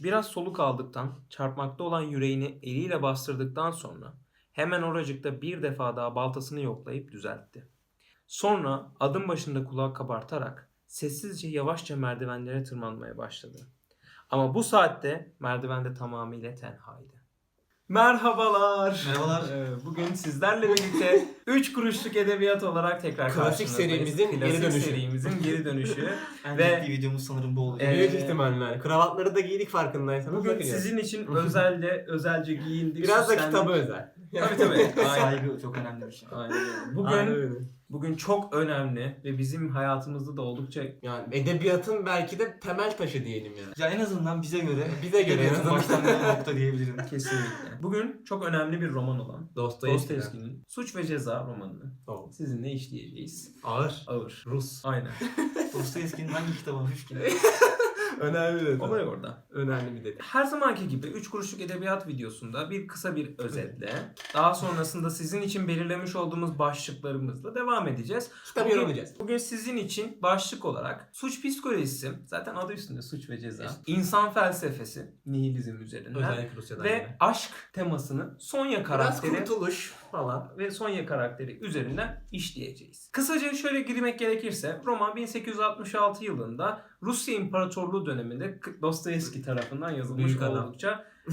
Biraz soluk aldıktan, çarpmakta olan yüreğini eliyle bastırdıktan sonra hemen oracıkta bir defa daha baltasını yoklayıp düzeltti. Sonra adım başında kulağı kabartarak sessizce yavaşça merdivenlere tırmanmaya başladı. Ama bu saatte merdivende tamamıyla tenhaydı. Merhabalar. Merhabalar. Ee, Bugün sizlerle birlikte 3 kuruşluk edebiyat olarak tekrar Klasik karşınızdayız. serimizin geri Klasik dönüşü. serimizin geri dönüşü. En Ve- ciddi videomuz sanırım bu olacak. Evet. Büyük ihtimalle. Kravatları da giydik farkındaysanız. Bugün bakın ya. sizin için özelde özelce giyindik. Biraz da süslendik. kitabı özel. Tabii tabii. Aynen. Saygı çok önemli bir şey. Aynen öyle. Bugün Aynen öyle. Bugün çok önemli ve bizim hayatımızda da oldukça Yani edebiyatın belki de temel taşı diyelim yani. Ya en azından bize göre Bize göre en azından. başlangıç nokta diyebilirim. kesinlikle. Bugün çok önemli bir roman olan Dostoyevski. Dostoyevski'nin Suç ve Ceza romanını Tamam. sizinle işleyeceğiz. Ağır. Ağır. Rus. Aynen. Dostoyevski'nin hangi kitabı varmış ki? Önemli dedi. Olay orada. Önemli bir detay. Her zamanki gibi 3 kuruşluk edebiyat videosunda bir kısa bir özetle, daha sonrasında sizin için belirlemiş olduğumuz başlıklarımızla devam edeceğiz. Kitabı Bugün- yorumlayacağız. Bugün sizin için başlık olarak suç psikolojisi, zaten adı üstünde suç ve ceza, insan felsefesi, nihilizm üzerinden Özellikle Rusya'dan. ve yani. aşk temasını Sonya Biraz karakteri kurtuluş falan. ve Sonya karakteri üzerinden işleyeceğiz. Kısaca şöyle girmek gerekirse roman 1866 yılında Rusya İmparatorluğu döneminde Dostoyevski tarafından yazılmış Büyük adam.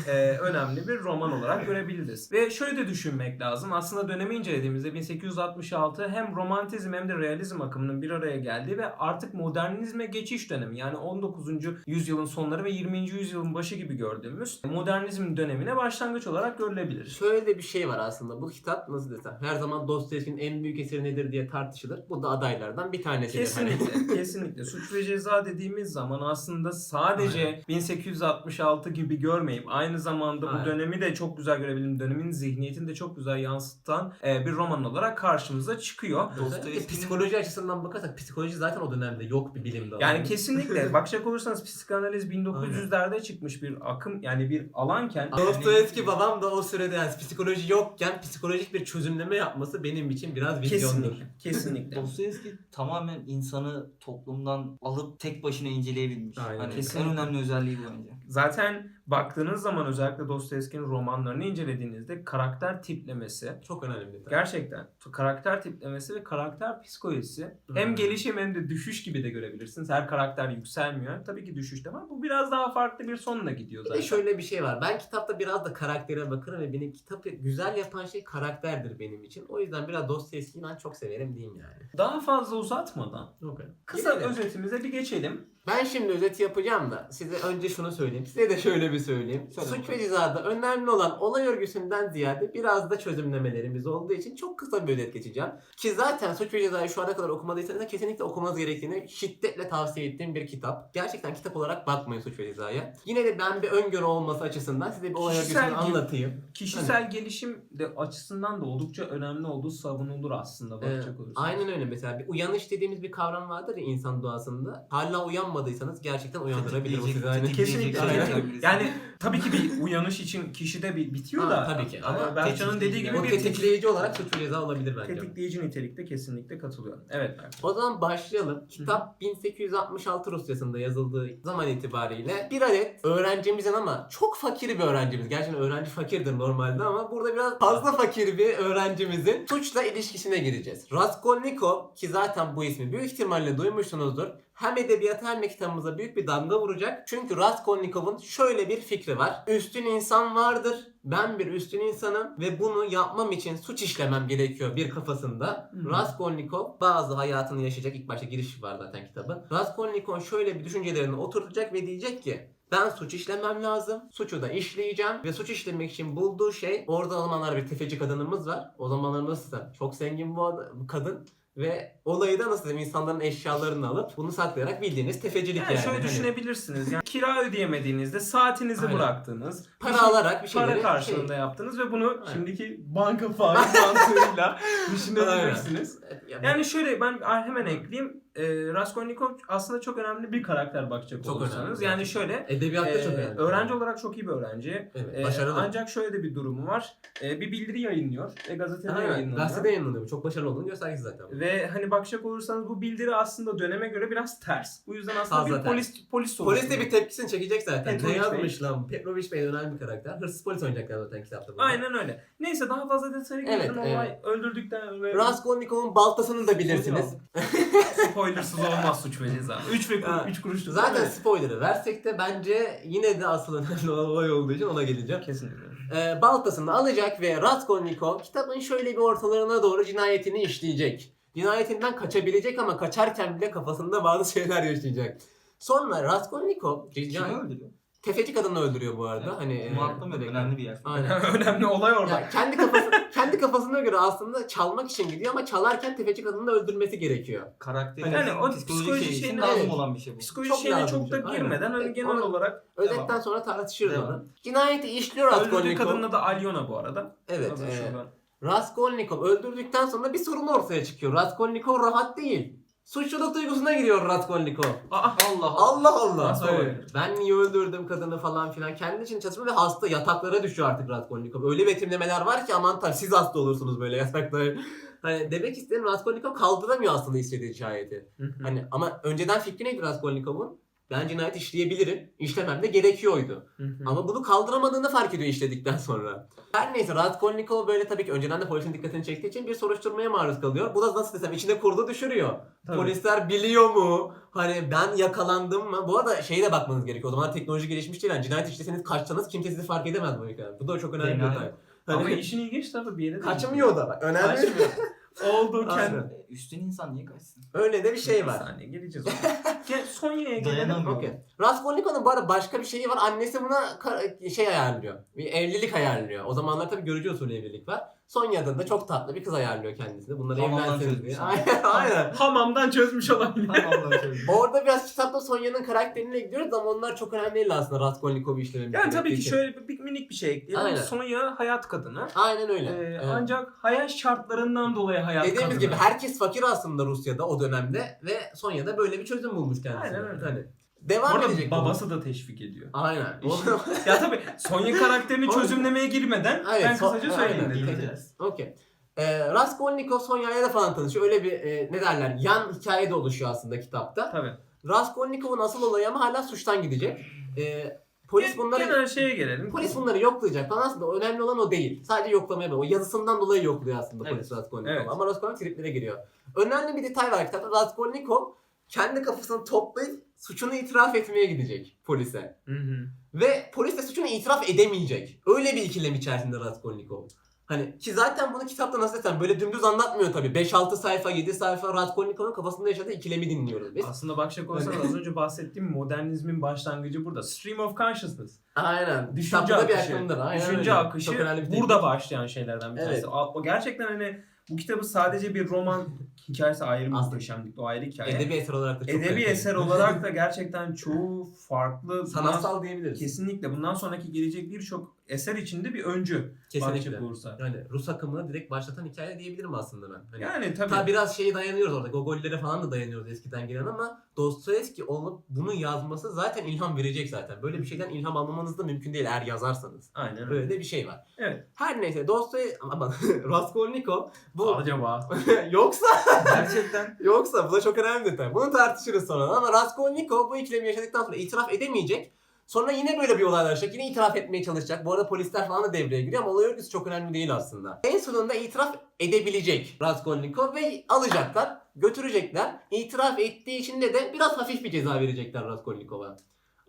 E, önemli bir roman olarak görebiliriz. Ve şöyle de düşünmek lazım. Aslında dönemi incelediğimizde 1866 hem romantizm hem de realizm akımının bir araya geldiği ve artık modernizme geçiş dönemi. Yani 19. yüzyılın sonları ve 20. yüzyılın başı gibi gördüğümüz modernizm dönemine başlangıç olarak görülebilir. Şöyle de bir şey var aslında. Bu kitap nasıl desem her zaman Dostoyevski'nin en büyük eseri nedir diye tartışılır. Bu da adaylardan bir tanesidir. Hani Kesinlikle, kesinlikle. Suç ve ceza dediğimiz zaman aslında sadece 1866 gibi görmeyip aynı zamanda bu Aynen. dönemi de çok güzel görebilirim. Dönemin zihniyetini de çok güzel yansıtan e, bir roman olarak karşımıza çıkıyor. Dostoyevski'nin- psikoloji açısından bakarsak psikoloji zaten o dönemde yok bir bilim dalı. Yani kesinlikle bakacak olursanız psikanaliz 1900'lerde çıkmış bir akım yani bir alanken Dostoyevski babam da o sürede yani psikoloji yokken psikolojik bir çözümleme yapması benim için biraz vizyondur. kesinlikle kesinlikle. Dostoyevski tamamen insanı toplumdan alıp tek başına inceleyebilmiş. Aynen. Hani Kesinlikle. en önemli özelliği bu bence. Zaten baktığınız zaman özellikle Dostoyevski'nin romanlarını incelediğinizde karakter tiplemesi Çok önemli bir. Gerçekten karakter tiplemesi ve karakter psikolojisi hem Hmm. gelişim hem de düşüş gibi de görebilirsiniz. Her karakter yükselmiyor. Tabii ki düşüş de var. Bu biraz daha farklı bir sonla gidiyor Bir zaten. de şöyle bir şey var. Ben kitapta biraz da karaktere bakarım ve benim kitabı güzel yapan şey karakterdir benim için. O yüzden biraz Dostoyevski'yi ben çok severim diyeyim yani. Daha fazla uzatmadan Okay. kısa Gelelim. özetimize bir geçelim. Ben şimdi özeti yapacağım da size önce şunu söyleyeyim. Size de şöyle bir söyleyeyim. Söyle Suç bakalım. ve cezada önemli olan olay örgüsünden ziyade biraz da çözümlemelerimiz olduğu için çok kısa bir özet geçeceğim. Ki zaten Suç ve Ceza'yı şu ana kadar okumadıysanız kesinlikle okumanız gerektiğini şiddetle tavsiye ettiğim bir kitap. Gerçekten kitap olarak bakmayın Suç ve Ceza'ya. Yine de ben bir öngörü olması açısından size bir olay örgüsünü anlatayım. Kişisel gelişim de açısından da oldukça önemli olduğu savunulur aslında Ee, bakacak olursanız. aynen öyle mesela bir uyanış dediğimiz bir kavram vardır ya insan doğasında. Hala uyanmadıysanız gerçekten uyandırabilir sizi. Aynen. Kesinlikle. Aynen. Yani tabii ki bir uyanış için kişide bir bitiyor Ha, da. tabii ki. Ama Ama Berkcan'ın dediği gibi O bir tetik- tetikleyici olarak suç ve ceza olabilir bence. tetikleyici nitelikte kesinlikle katılıyorum. Evet Berkcan. O zaman başlayalım. Kitap 1866 Rusyasında yazıldığı zaman itibariyle bir adet öğrencimizin ama çok fakir bir öğrencimiz. Gerçekten öğrenci fakirdir normalde ama burada biraz fazla fakir bir öğrencimizin suçla ilişkisine gireceğiz. Raskolnikov ki zaten bu ismi büyük ihtimalle duymuşsunuzdur. Hem edebiyata hem de kitabımıza büyük bir damga vuracak. Çünkü Raskolnikov'un şöyle bir fikri var. Üstün insan vardır. Ben bir üstün insanım ve bunu yapmam için suç işlemem gerekiyor bir kafasında. Hmm. Raskolnikov bazı hayatını yaşayacak. İlk başta giriş var zaten kitabın. Raskolnikov şöyle bir düşüncelerini oturtacak ve diyecek ki ben suç işlemem lazım. Suçu da işleyeceğim. Ve suç işlemek için bulduğu şey orada o zamanlar bir tefeci kadınımız var. O zamanlar nasıl çok zengin bu kadın. Ve olayı da nasıl diyeyim insanların eşyalarını alıp bunu saklayarak bildiğiniz tefecilik Yani yani. şöyle Hani düşünebilirsiniz. Yani kira ödeyemediğinizde saatinizi Aynen. bıraktınız. para Bir şey- alarak bir şeyleri para karşılığında şey- yaptınız ve bunu Aynen. şimdiki banka faiz mantığıyla düşünebilirsiniz. Yani, Yani şöyle ben hemen ekleyeyim. E, Raskolnikov aslında çok önemli bir karakter bakacak Çok olursanız. önemli Yani şöyle edebiyatta e, çok önemli. öğrenci olarak çok iyi bir öğrenci. Evet, E, başarılı. ancak şöyle de bir durumu var. E, bir bildiri yayınlıyor ve gazetede Aynen, yayınlanıyor. gazetede yayınlanıyor. Çok başarılı olduğunu göstergesi zaten. Ve hani bakacak olursanız bu bildiri aslında döneme göre biraz ters. Bu yüzden aslında Fazla bir ters. polis polis Polis de bir tepkisini çekecek zaten. Ne Bey. yazmış lan? Petrovic Bey önemli bir karakter. Hırsız polis oynayacaklar zaten kitapta. burada. Aynen öyle. Neyse daha fazla detaya Evet, girdim. Olay öldürdükten ve Raskolnikov'un baltasını da bilirsiniz. spoilersız olmaz suç ve ceza. 3 ve Ha. 3 kuruşluk. Zaten spoiler'ı versek de bence yine de asıl önemli olan olay olduğu için ona geleceğim. Kesinlikle. Ee, baltasını alacak ve Raskolnikov kitabın şöyle bir ortalarına doğru cinayetini işleyecek. Cinayetinden kaçabilecek ama kaçarken bile kafasında bazı şeyler yaşayacak. Sonra Raskolnikov Kimi cina- öldürüyor? Tefeci kadını öldürüyor bu arada. Hani e, Bunu atlamıyorum. Önemli bir yer. Aynen. Önemli olay orada. Ya kendi kafası kendi kafasına göre aslında çalmak için gidiyor ama çalarken tefeci kadını da öldürmesi gerekiyor. Karakterin Yani o psikolojik psikoloji şey için şeyine- lazım Evet. olan bir şey bu. Psikoloji Çok şeyine çok da girmeden aynen. hani E, genel onu- olarak Özetten Devam. sonra tartışırız onu. Cinayeti işliyor öldürdüğü Raskolnikov. kadının adı Alyona bu arada. Evet. E. Raskolnikov öldürdükten sonra bir sorun ortaya çıkıyor. Raskolnikov rahat değil. Suçluluk duygusuna giriyor Raskolnikov. Aa, Allah Allah Allah. Nasıl Evet. olabilir? Ben niye öldürdüm kadını falan filan. Kendi için çatışma ve hasta yataklara düşüyor artık Raskolnikov. Öyle betimlemeler var ki aman tanrım siz hasta olursunuz böyle yataklara. Hani demek istedim Raskolnikov kaldıramıyor aslında istediği. Hı hı. Hani ama önceden fikri neydi Raskolnikov'un? Ben cinayet işleyebilirim. İşlemem de gerekiyordu. Hı hı. Ama bunu kaldıramadığını fark ediyor işledikten sonra. Her neyse Raskolnikov böyle tabii ki önceden de polisin dikkatini çektiği için bir soruşturmaya maruz kalıyor. Bu da nasıl desem içinde kurdu düşürüyor. Tabii. Polisler biliyor mu? Hani ben yakalandım mı? Bu arada şeye de bakmanız gerekiyor. O zaman teknoloji gelişmiş değil. Yani cinayet işleseniz kaçsanız kimse sizi fark edemez bu ülkede. Bu da çok önemli bir detay. Ama Hani işin ilginç tarafı bir yere de kaçmıyor da bak. Önemli. Kaçmıyor. Oldu kendi. Üstün insan niye kaçsın? Öyle de bir şey Bir var. saniye geleceğiz ona. Gel Sonya'ya gelelim. Dayanamıyorum. Okey. Raskolnikov'un bu arada başka bir şeyi var. Annesi buna şey ayarlıyor. Bir evlilik ayarlıyor. O zamanlar tabii görücü usulü evlilik var. Sonya adında çok tatlı bir kız ayarlıyor kendisine. Bunları Hamamdan evlenseniz çözmüş. diye. Aynen. aynen. Hamamdan çözmüş olabilir. Orada biraz kitapta Sonya'nın karakterine gidiyoruz ama onlar çok önemli değil aslında Raskolnikov'u işlememiz Yani tabii gerektiği ki için. şöyle bir, bir minik bir şey ekleyelim. Aynen. Sonya hayat kadını. Aynen öyle. Ee, Evet. Ancak hayat şartlarından dolayı hayat Dediğimiz kadını. gibi herkes fakir aslında Rusya'da o dönemde ve Sonya da böyle bir çözüm bulmuş kendisine. Aynen öyle. Hani devam arada edecek. bu. babası da teşvik ediyor. Aynen. Ya tabii Sonya karakterini çözümlemeye girmeden Evet, ben so- kısaca söyleyeyim aynen. dedim. Okey. Ee, Raskolnikov Sonya'yla da falan tanışıyor. Öyle bir e, ne derler yan hikaye de oluşuyor aslında kitapta. Tabii. Raskolnikov'un asıl olayı ama hala suçtan gidecek. Ee, polis bunları Genel şeye gelelim. polis bunları yoklayacak falan aslında önemli olan o değil. Sadece yoklamaya bak. O yazısından dolayı yokluyor aslında Evet. polis Raskolnikov. Evet. Ama Raskolnikov triplere giriyor. Önemli bir detay var kitapta. Raskolnikov kendi kafasını toplayıp suçunu itiraf etmeye gidecek polise. Hı hı. Ve polis de suçunu itiraf edemeyecek. Öyle bir ikilem içerisinde Raskolnikov. Hani ki zaten bunu kitapta nasıl desem böyle dümdüz anlatmıyor tabii. 5-6 sayfa, 7 sayfa Raskolnikov'un kafasında yaşadığı ikilemi dinliyoruz biz. Aslında bakacak olursanız az önce bahsettiğim modernizmin başlangıcı burada. Stream of consciousness. Aynen. Düşünce Kitapta bir akışı. akımdır. Aynen Düşünce öyle. akışı Çok önemli bir teknik. burada başlayan şeylerden bir Evet. tanesi. O gerçekten hani bu kitabı sadece bir roman hikayesi ayrı bir Aslında- muhteşemlik. O ayrı hikaye. Edebi eser olarak da çok Edebi kaliteli. eser olarak da gerçekten çoğu farklı Sanatsal diyebiliriz. kesinlikle bundan sonraki gelecek birçok eser içinde bir öncü Kesinlikle. olursa. Yani Rus akımını direkt başlatan hikaye diyebilirim aslında ben. Hani Yani tabii. Ta biraz şeye dayanıyoruz orada. Gogollere falan da dayanıyoruz eskiden gelen ama Dostoyevski olup bunu yazması zaten ilham verecek zaten. Böyle bir şeyden ilham almamanız da mümkün değil eğer yazarsanız. Aynen öyle. Böyle de bir şey var. Evet. Her neyse Dostoyevski ama Raskolnikov bu Acaba. yoksa Gerçekten. yoksa bu da çok önemli bir detay. Bunu tartışırız sonra ama Raskolnikov bu ikilemi yaşadıktan sonra itiraf edemeyecek. Sonra yine böyle bir olaylar yaşayacak. Yine itiraf etmeye çalışacak. Bu arada polisler falan da devreye giriyor ama olay örgüsü çok önemli değil aslında. En sonunda itiraf edebilecek Raskolnikov ve alacaklar, götürecekler. İtiraf ettiği için de de biraz hafif bir ceza verecekler Raskolnikov'a.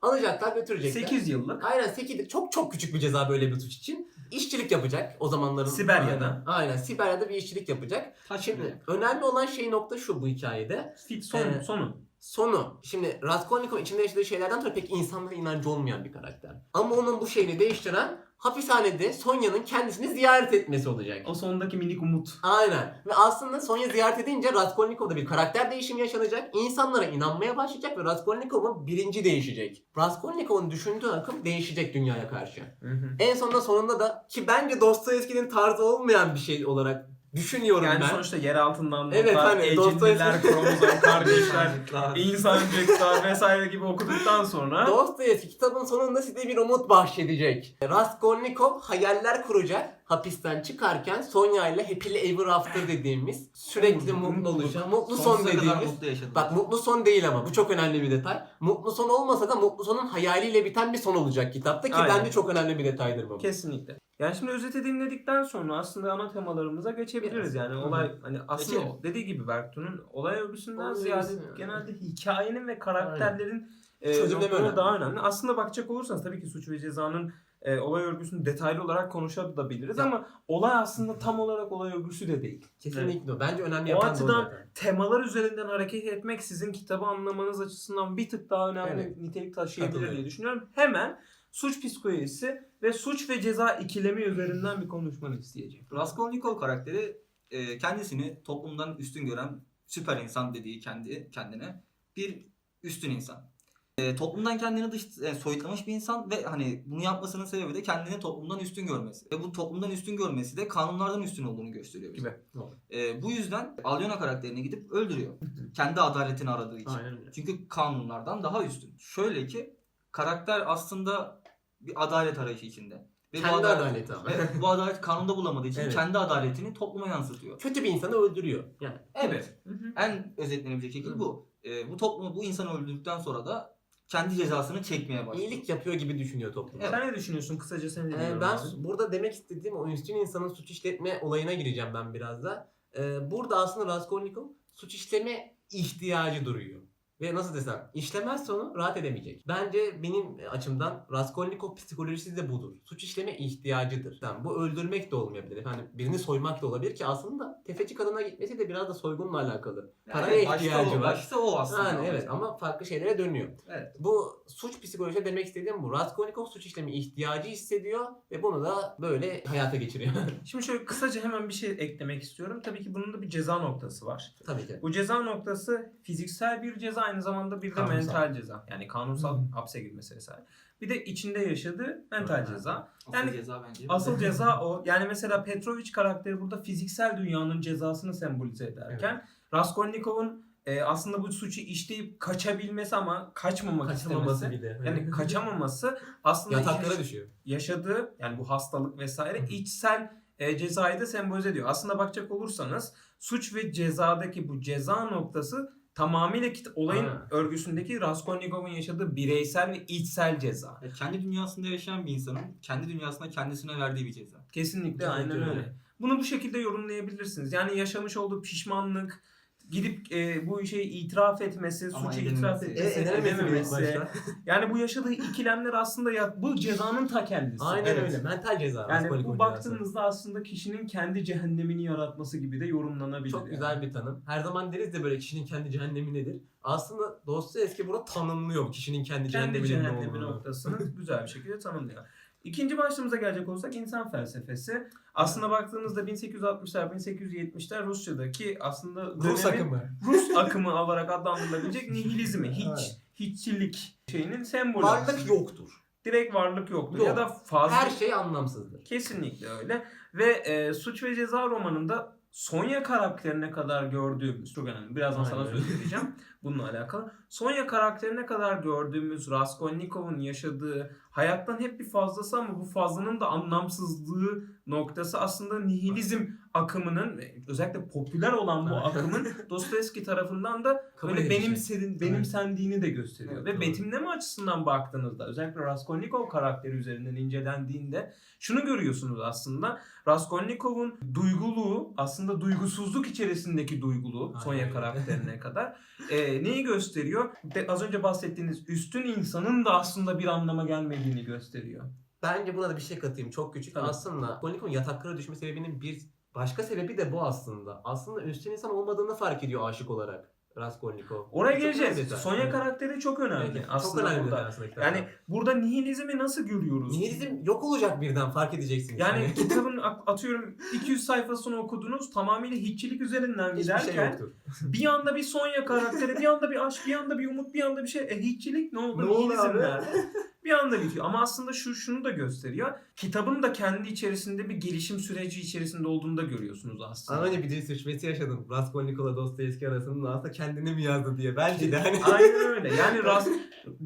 Alacaklar, götürecekler. 8 yıllık. Aynen 8 çok çok küçük bir ceza böyle bir suç için. İşçilik yapacak o zamanların. Siberya'da. Aynen, aynen Siberya'da bir işçilik yapacak. Şimdi önemli olan şey nokta şu bu hikayede. Fit son, Ee, sonu. Sonu. Şimdi Raskolnikov içinde yaşadığı şeylerden sonra pek insanlara inancı olmayan bir karakter. Ama onun bu şeyini değiştiren hapishanede Sonya'nın kendisini ziyaret etmesi olacak. O sondaki minik umut. Aynen. Ve aslında Sonya ziyaret edince Raskolnikov'da bir karakter değişimi yaşanacak. İnsanlara inanmaya başlayacak ve Raskolnikov'un bilinci değişecek. Raskolnikov'un düşündüğü akım değişecek dünyaya karşı. Hı hı. En sonunda sonunda da ki bence Dostoyevski'nin tarzı olmayan bir şey olarak düşünüyorum Yani ben. sonuçta yer altından Evet, hani ecinliler, kromozom kardeşler, insancıklar vesaire gibi okuduktan sonra Dostoyevski kitabın sonunda size bir umut bahşedecek. Raskolnikov hayaller kuracak hapisten çıkarken Sonya ile happily ever after dediğimiz sürekli mutlu oluşan mutlu son Sonsuza kadar dediğimiz mutlu. Bak mutlu son değil ama bu çok önemli bir detay. Mutlu son olmasa da mutlu sonun hayaliyle biten bir son olacak kitapta ki Aynen. bence çok önemli bir detaydır bu. Kesinlikle. Yani şimdi özeti dinledikten sonra aslında ana temalarımıza geçebiliriz. Yani olay hani aslında Geçelim. dediği gibi Berktu'nun olay örgüsünden Olay ziyade örgüsü yani. genelde hikayenin ve karakterlerin e, Çözümleme noktaları önemli. daha önemli. Aslında bakacak olursanız tabii ki suç ve cezanın e, olay örgüsünü detaylı olarak konuşabiliriz ama olay aslında tam olarak olay örgüsü de değil. Kesinlikle o. Bence önemli O yapan da o açıdan zaten. temalar üzerinden hareket etmek sizin kitabı anlamanız açısından bir tık daha önemli Evet. nitelik taşıyabilir Katılıyorum. diye düşünüyorum. Hemen suç psikolojisi ve suç ve ceza ikilemi üzerinden bir konuşmanı isteyeceğim. Raskolnikov karakteri e, kendisini toplumdan üstün gören süper insan dediği kendi kendine bir üstün insan. E, toplumdan kendini dış e, soyutlamış bir insan ve hani bunu yapmasının sebebi de kendini toplumdan üstün görmesi. Ve bu toplumdan üstün görmesi de kanunlardan üstün olduğunu gösteriyor bize. Gibi. E, bu yüzden Alyona karakterini gidip öldürüyor. Kendi adaletini aradığı için. Aynen öyle. Çünkü kanunlardan daha üstün. Şöyle ki karakter aslında bir adalet arayışı içinde. Ve bu Kendi adalet- adaleti ama. Evet, bu adalet kanunda bulamadığı için Evet. kendi adaletini topluma yansıtıyor. Kötü bir insanı öldürüyor. Yani Evet. En özetlenebilecek şekil Hı. bu. Ee, bu toplumu bu insanı öldürdükten sonra da kendi cezasını çekmeye başlıyor. iyilik yapıyor gibi düşünüyor toplum. Evet. Sen ne düşünüyorsun? Kısaca seni Ee, dinliyorum. ben abi. burada demek istediğim o üstün insanın suç işletme olayına gireceğim ben biraz da. Ee, burada aslında Raskolnikov suç işleme ihtiyacı duruyor. Ve nasıl desem işlemezse onu rahat edemeyecek. Bence benim açımdan Raskolnikov psikolojisi de budur. Suç işleme ihtiyacıdır. Tamam, bu öldürmek de olmayabilir. Yani birini soymak da olabilir ki aslında tefeci kadına gitmesi de biraz da soygunla alakalı. Yani Paraya başta ihtiyacı o, var. Başta o aslında. Yani evet ama farklı şeylere dönüyor. Evet. Bu suç psikolojisi demek istediğim bu. Raskolnikov suç işlemi ihtiyacı hissediyor ve bunu da böyle hayata geçiriyor. Şimdi şöyle kısaca hemen bir şey eklemek istiyorum. Tabii ki bunun da bir ceza noktası var. Tabii ki. Bu ceza noktası fiziksel bir ceza aynı zamanda bir de Kanunsal. mental ceza. Yani kanunsal Hı. hapse girmesi vesaire. Bir de içinde yaşadığı mental Hı. ceza. Asıl Yani ceza bence. Asıl ceza o. Yani mesela Petrovic karakteri burada fiziksel dünyanın cezasını sembolize ederken Raskolnikov'un e, aslında bu suçu işleyip kaçabilmesi ama kaçmamak Kaçamaması istemesi. bir de. Yani kaçamaması aslında yataklara yaş- düşüyor. yaşadığı yani bu hastalık vesaire içsel e, cezayı da sembolize ediyor. Aslında bakacak olursanız suç ve cezadaki bu ceza noktası tamamıyla kit- olayın Aynen. örgüsündeki Raskolnikov'un yaşadığı bireysel ve içsel ceza. Yani kendi dünyasında yaşayan bir insanın kendi dünyasında kendisine verdiği bir ceza. Kesinlikle Kesinlikle aynen öyle. öyle. Bunu bu şekilde yorumlayabilirsiniz. Yani yaşamış olduğu pişmanlık, gidip e, bu şeyi itiraf etmesi, Ama suçu edememesi. itiraf E, etmesi, edememesi ilk edememesi. başta. Yani bu yaşadığı ikilemler aslında ya, bu cezanın ta kendisi. Aynen Evet. öyle. Mental ceza. Yani Raskolnikov bu cezası. baktığınızda aslında kişinin kendi cehennemini yaratması gibi de yorumlanabilir. çok yani. güzel bir tanım. Her zaman deriz de böyle kişinin kendi cehennemi nedir? Aslında Dostoyevski burada tanımlıyor kişinin kendi, kendi cehenneminin ne cehennemi olduğunu. noktasını güzel bir şekilde tanımlıyor. İkinci başlığımıza gelecek olursak insan felsefesi. Aslında baktığınızda 1860'lar, 1870'ler Rusya'daki aslında Rus dönemin- akımı. Rus akımı olarak adlandırılabilecek nihilizmi, hiç, Evet. hiççilik şeyinin sembolü. Varlık yoktur. Direkt varlık yoktur Yok. ya da fazla. Her şey anlamsızdır. Kesinlikle öyle. Ve e, Suç ve Ceza romanında Sonya karakterine kadar gördüğümüz, çok önemli birazdan sana Aynen. söz vereceğim bununla alakalı. Sonya karakterine kadar gördüğümüz Raskolnikov'un yaşadığı hayattan hep bir fazlası ama bu fazlanın da anlamsızlığı noktası aslında nihilizm akımının özellikle popüler olan bu akımın Dostoyevski tarafından da böyle benimsedin, benimsendiğini de gösteriyor. Evet, Ve doğru. betimleme açısından baktığınızda özellikle Raskolnikov karakteri üzerinden incelendiğinde şunu görüyorsunuz aslında. Raskolnikov'un duyguluğu aslında duygusuzluk içerisindeki duyguluğu Aynen Sonya karakterine kadar e, neyi gösteriyor? De, az önce bahsettiğiniz üstün insanın da aslında bir anlama gelmediğini gösteriyor. Bence buna da bir şey katayım. Çok küçük. Tabii. Aslında Raskolnikov'un yataklara düşme sebebinin bir başka sebebi de bu aslında. Aslında üstün insan olmadığını fark ediyor aşık olarak Raskolnikov. Oraya Çok geleceğiz. Sonya Evet. karakteri çok önemli. Evet, aslında çok önemli burada. aslında. Yani burada nihilizmi nasıl görüyoruz? Nihilizm yok olacak birden fark edeceksiniz. Yani kitabın at- atıyorum 200 sayfasını okudunuz tamamıyla hiççilik üzerinden hiçbir giderken şey yoktur. bir anda bir Sonya karakteri, bir anda bir aşk, bir anda bir umut, bir anda bir şey. E hiççilik ne oldu? Ne oldu abi? Bir anda bitiyor. Ama aslında şu şunu da gösteriyor. Kitabın da kendi içerisinde bir gelişim süreci içerisinde olduğunu da görüyorsunuz aslında. Ama önce bir dil sürçmesi yaşadım. Raskolnikov'la Dostoyevski arasında aslında kendini mi yazdı diye. Belki de hani. Aynen öyle. Yani rast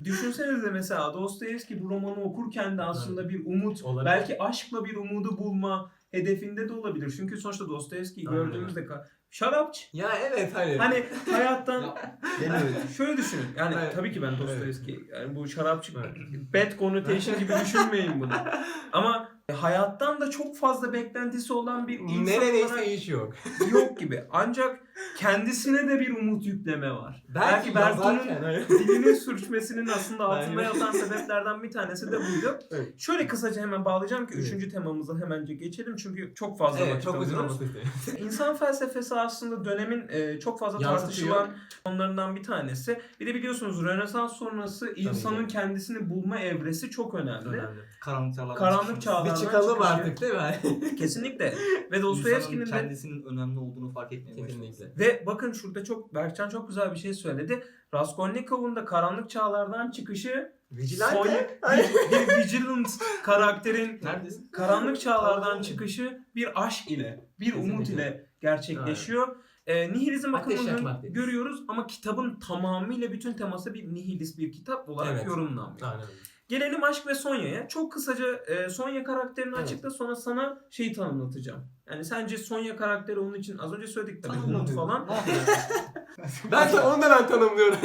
düşünsenize mesela Dostoyevski bu romanı okurken de aslında bir umut, Olabilir. belki aşkla bir umudu bulma hedefinde de olabilir. Çünkü sonuçta Dostoyevski'yi Aynen. gördüğümüzde şarapçı. Ya evet hani. Hani hayattan Ya, şöyle düşünün. Yani Evet. tabii ki ben Dostoyevski yani bu şarapçı Evet. bad connotation gibi düşünmeyin bunu. Ama hayattan da çok fazla beklentisi olan bir insan Neredeyse olarak hiç yok. yok gibi. Ancak kendisine de bir umut yükleme var. Belki, Belki Berton'un yazarken, dilinin sürçmesinin aslında altında Aynen. yatan sebeplerden bir tanesi de buydu. Evet. Şöyle kısaca hemen bağlayacağım ki Evet. üçüncü temamıza hemence geçelim çünkü çok fazla Evet vakit çok uzun alıyoruz. İnsan felsefesi aslında dönemin e, çok fazla Yansıtıyor. tartışılan konularından bir tanesi. Bir de biliyorsunuz Rönesans sonrası insanın kendisini bulma evresi çok önemli. Önemli. karanlık çağlardan Bir çıkalım çıkışı- artık değil mi? Kesinlikle. Ve İnsanın Dostoyevski'nin de kendisinin önemli olduğunu fark etmeye başlaması. Ve bakın şurada çok Berkcan çok güzel bir şey söyledi. Raskolnikov'un da karanlık çağlardan çıkışı Vigilante. Sonya bir, bir vigilant karakterin Neredesin? karanlık çağlardan çıkışı bir aşk ile, bir umut ile gerçekleşiyor. Ee, nihilizm bakımından görüyoruz ama kitabın tamamıyla bütün teması bir nihilist bir kitap olarak Evet. yorumlanmıyor. Aynen. Gelelim Aşk ve Sonya'ya. Çok kısaca e, Sonya karakterini Evet. açıkla sonra sana şeyi tanımlatacağım. Yani sence Sonya karakteri onun için az önce söyledik tabii umut falan. Ben de onu da ben tanımlıyorum.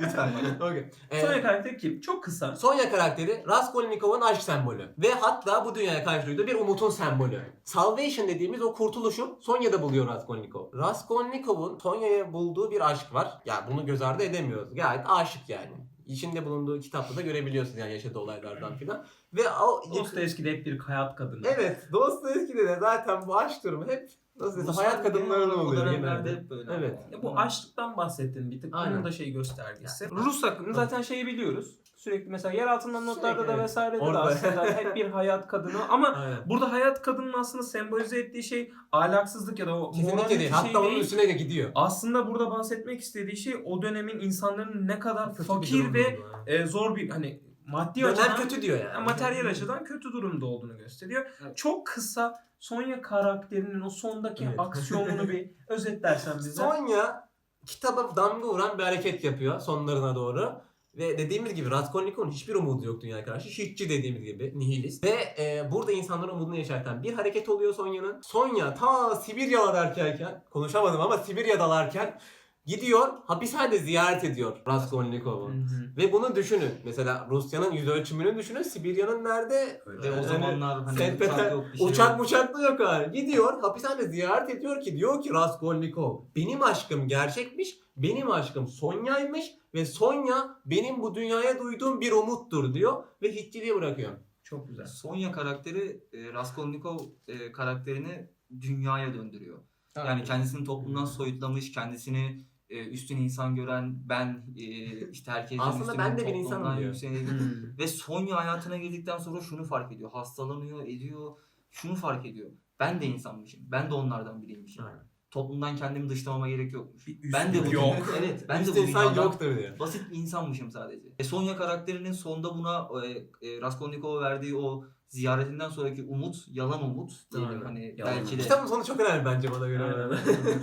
Lütfen okay. Ee, Sonya karakteri kim? Çok kısa. Sonya karakteri Raskolnikov'un aşk sembolü. Ve hatta bu dünyaya karşı duyduğu bir umutun sembolü. Salvation dediğimiz o kurtuluşu Sonya'da buluyor Raskolnikov. Raskolnikov'un Sonya'ya bulduğu bir aşk var. Ya bunu göz ardı edemiyoruz. Gayet aşık yani. İçinde bulunduğu kitapta da görebiliyorsun yani yaşadığı olaylardan filan. Ve o Dostoyevski de hep bir hayat kadını. Evet, Dostoyevski'de de zaten bu aşk durumu hep nasıl desem hayat kadınlarına oluyor dönemlerde genelde. hep böyle. Evet. Ya bu açlıktan bahsettin bir tık. Aynen. Bunun da şey göstergesi. Rus akımı zaten şeyi biliyoruz. Sürekli mesela yer altından notlarda Sürekli, da evet. vesaire de Orada. aslında hep bir hayat kadını ama Aynen. burada hayat kadının aslında sembolize ettiği şey ahlaksızlık ya da o morality değil. şey Hatta onun üstüne de gidiyor. Aslında burada bahsetmek istediği şey o dönemin insanların ne kadar Kötü fakir ve e, zor bir hani maddi Dönem açıdan kötü diyor yani. yani materyal açıdan kötü durumda olduğunu gösteriyor. Evet. Çok kısa Sonya karakterinin o sondaki Evet. aksiyonunu bir özetlersen bize. Sonya kitaba damga vuran bir hareket yapıyor sonlarına doğru. Ve dediğimiz gibi Raskolnikov'un hiçbir umudu yok dünyaya karşı. Hiççi dediğimiz gibi nihilist. Ve e, burada insanların umudunu yaşarken bir hareket oluyor Sonya'nın. Sonya ta Sibiryalarken, konuşamadım ama Sibirya'dalarken gidiyor hapishanede ziyaret ediyor Raskolnikov'u. Ve bunu düşünün. Mesela Rusya'nın yüz ölçümünü düşünün. Sibirya'nın nerede? Ve o zamanlar hani Sen uçak yok bir şey uçak uçaklı yok abi. Gidiyor hapishanede ziyaret ediyor ki diyor ki Raskolnikov benim aşkım gerçekmiş. Benim aşkım Sonya'ymış ve Sonya benim bu dünyaya duyduğum bir umuttur diyor ve hiççiliği bırakıyor. Çok güzel. Sonya karakteri e, Raskolnikov e, karakterini dünyaya döndürüyor. Yani kendisini toplumdan soyutlamış, kendisini e, üstün insan gören, ben e, işte herkesin Aslında ben de bir insanım diyor. Hmm. Ve Sonya hayatına girdikten sonra şunu fark ediyor. Hastalanıyor, ediyor. Şunu fark ediyor. Ben de insanmışım. Ben de onlardan biriymişim. Aynen. Toplumdan kendimi dışlamama gerek yokmuş. Bir Ben de bu yok. Evet, ben de bu insan dünyadan yoktur diyor. basit bir insanmışım sadece. E, Sonya karakterinin sonda buna e, e, Raskolnikov'a verdiği o ziyaretinden sonraki umut, yalan umut diyelim Aynen. hani Yalan belki de Kitabın sonu çok önemli bence bana göre. Aynen.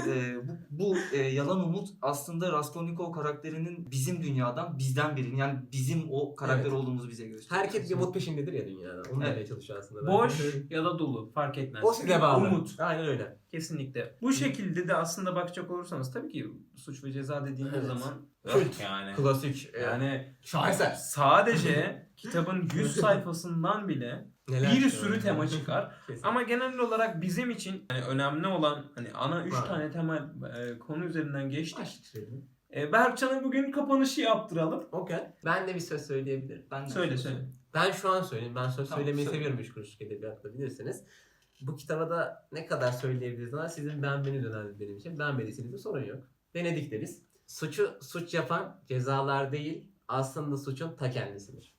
e, bu, bu e, yalan umut aslında Raskolnikov karakterinin bizim dünyadan bizden birinin yani bizim o karakter Evet. olduğumuzu bize gösteriyor. Herkes bir umut peşindedir ya dünyada. Onu Evet. demeye çalışıyor aslında. Boş ya da dolu fark etmez. O size bağlı. Umut. Aynen öyle. Kesinlikle. Bu şekilde de aslında bakacak olursanız tabii ki suç ve ceza dediğimiz Evet. zaman Kült. yani. Klasik. Yani Yani şaheser. sadece kitabın 100 sayfasından bile Neler bir sürü yani. tema çıkar. Ama genel olarak bizim için yani önemli olan hani ana 3 Var. tane temel e, konu üzerinden geçtik. Aşk. E, Berkcan'a bugün kapanışı yaptıralım. Okey. Ben de bir söz söyleyebilirim. Ben de Söyle söyle. Ben şu an söyleyeyim. Ben söz Tamam, söylemeyi söyle. seviyorum üç kuruşluk edebiyatta bilirsiniz. Bu kitaba da ne kadar söyleyebiliriz ama sizin beğenmeniz önemli benim için. Beğenmediyseniz de sorun yok. Denedik deriz. Suçu suç yapan cezalar değil aslında suçun ta kendisidir.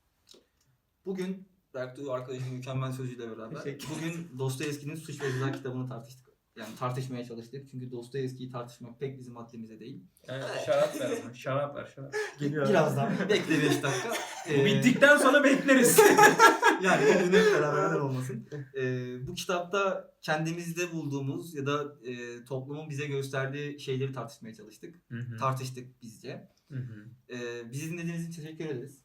Bugün Berktuğ arkadaşımın mükemmel sözüyle beraber bugün Dostoyevski'nin Suç ve Ceza kitabını tartıştık. Yani tartışmaya çalıştık. Çünkü Dostoyevski'yi tartışmak pek bizim haddimize değil. Yani şarap ver ona. Şarap ver şarap. Geliyor. Birazdan bekle 5 dakika. Ee, bittikten sonra bekleriz. yani bugün hep beraber olmasın. Ee, bu kitapta kendimizde bulduğumuz ya da e, toplumun bize gösterdiği şeyleri tartışmaya çalıştık. Hı hı. Tartıştık bizce. Hı hı. Ee, bizi dinlediğiniz için teşekkür ederiz.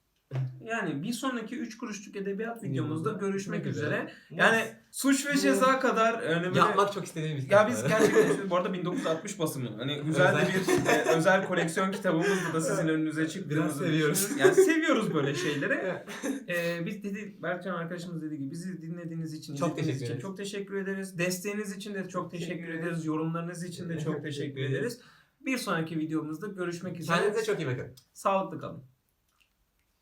Yani bir sonraki 3 kuruşluk edebiyat videomuzda görüşmek görüşmek üzere. üzere. Yani suç ve ceza kadar yani böyle Yapmak çok istediğimiz ya biz gerçekten bu arada 1960 basımı. Hani güzel de bir e, özel koleksiyon kitabımız da sizin önünüze çıktığımızı Biraz seviyoruz. Yani seviyoruz böyle şeyleri. E, biz dedi Berkcan arkadaşımız dediği gibi bizi dinlediğiniz için, Çok izlediğiniz teşekkür için ederiz. çok teşekkür ederiz. Desteğiniz için de çok teşekkür Teşekkür ederiz. Yorumlarınız için de çok teşekkür ederiz. Bir sonraki videomuzda görüşmek üzere. Kendinize çok iyi bakın. Sağlıklı kalın.